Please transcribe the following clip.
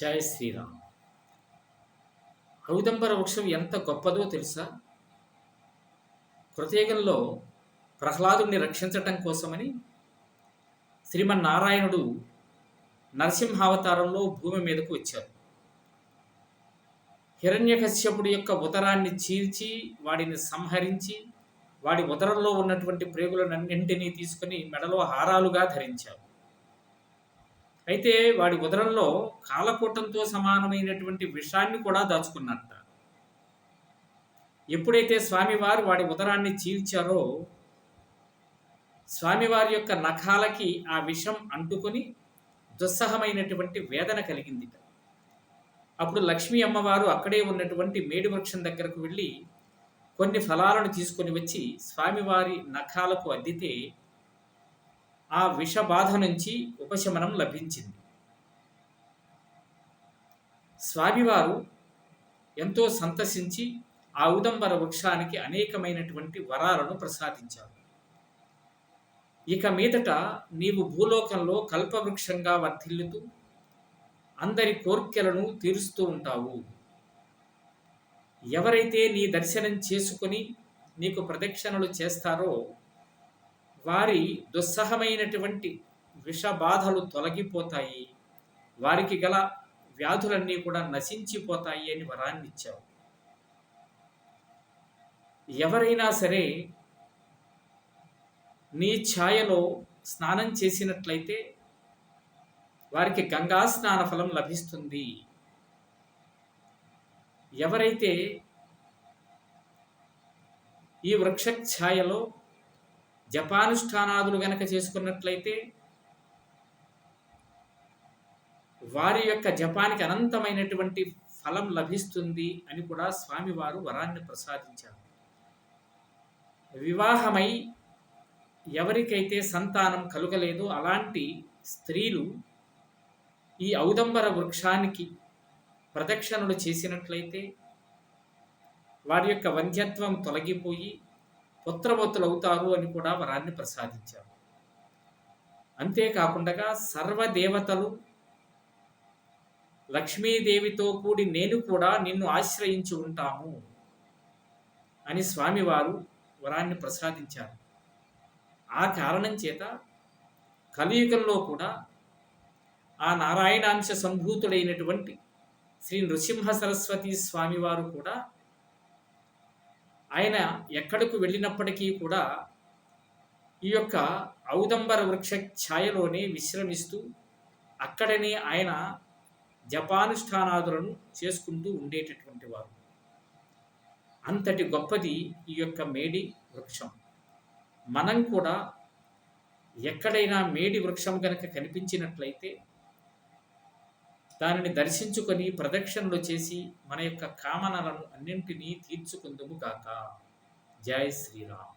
జయ శ్రీరామ్. ఔదంబర వృక్షం ఎంత గొప్పదో తెలుసా? కృతయుగంలో ప్రహ్లాదుని రక్షించటం కోసమని శ్రీమన్నారాయణుడు నరసింహావతారంలో భూమి మీదకు వచ్చారు. హిరణ్యకశ్యపుడి యొక్క ఉదరాన్ని చీల్చి వాడిని సంహరించి వాడి ఉదరంలో ఉన్నటువంటి ప్రేగులన్నింటినీ తీసుకుని మెడలో హారాలుగా ధరించారు. అయితే వాడి ఉదరంలో కాలకూటంతో సమానమైనటువంటి విషాన్ని కూడా దాచుకున్నట్ట. ఎప్పుడైతే స్వామివారు వాడి ఉదరాన్ని చీల్చారో స్వామివారి యొక్క నఖాలకి ఆ విషం అంటుకొని దుస్సహమైనటువంటి వేదన కలిగింది అప్పుడు లక్ష్మీ అమ్మవారు అక్కడే ఉన్నటువంటి మేడి వృక్షం దగ్గరకు వెళ్ళి కొన్ని ఫలాలను తీసుకొని వచ్చి స్వామివారి నఖాలకు అద్దితే ఆ విషబాధ నుంచి ఉపశమనం లభించింది. స్వామివారు ఎంతో సంతసించి ఆ ఉదంబర వృక్షానికి అనేకమైనటువంటి వరాలను ప్రసాదించారు. ఇక మీదట నీవు భూలోకంలో కల్పవృక్షంగా వర్ధిల్లుతూ అందరి కోర్కెలను తీరుస్తూ ఉంటావు. ఎవరైతే నీ దర్శనం చేసుకుని నీకు ప్రదక్షిణలు చేస్తారో వారి దుస్సహమైనటువంటి విషబాధలు తొలగిపోతాయి. వారికి గల వ్యాధులన్నీ కూడా నశించిపోతాయి అని వరాన్ని ఇచ్చావు. ఎవరైనా సరే నీ ఛాయలో స్నానం చేసినట్లయితే వారికి గంగా స్నాన ఫలం లభిస్తుంది. ఎవరైతే ఈ వృక్ష ఛాయలో జపానుష్ఠానాదులు గనక చేసుకున్నట్లయితే వారి యొక్క జపానికి అనంతమైనటువంటి ఫలం లభిస్తుంది అని కూడా స్వామివారు వరాన్ని ప్రసాదించారు. వివాహమై ఎవరికైతే సంతానం కలుగలేదో అలాంటి స్త్రీలు ఈ ఔదంబర వృక్షానికి ప్రదక్షిణలు చేసినట్లయితే వారి యొక్క వంధ్యత్వం తొలగిపోయి పుత్రవతులు అవుతారు అని కూడా వరాన్ని ప్రసాదించారు. అంతేకాకుండా సర్వదేవతలు లక్ష్మీదేవితో కూడి నేను కూడా నిన్ను ఆశ్రయించి ఉంటాము అని స్వామివారు వరాన్ని ప్రసాదించారు. ఆ కారణం చేత కలియుగంలో కూడా ఆ నారాయణాంశ సంభూతుడైనటువంటి శ్రీ నృసింహ సరస్వతి స్వామివారు కూడా ఆయన ఎక్కడకు వెళ్ళినప్పటికీ కూడా ఈ యొక్క ఔదంబర వృక్ష ఛాయలోనే విశ్రమిస్తూ అక్కడనే ఆయన జపానుష్ఠానాదులను చేసుకుంటూ ఉండేటటువంటి వారు. అంతటి గొప్పది ఈ యొక్క మేడి వృక్షం. మనం కూడా ఎక్కడైనా మేడి వృక్షం కనుక కనిపించినట్లయితే దానిని దర్శించుకొని ప్రదక్షిణలు చేసి మన యొక్క కామనలను అన్నింటినీ తీర్చుకుందుము కాక జై శ్రీరామ్.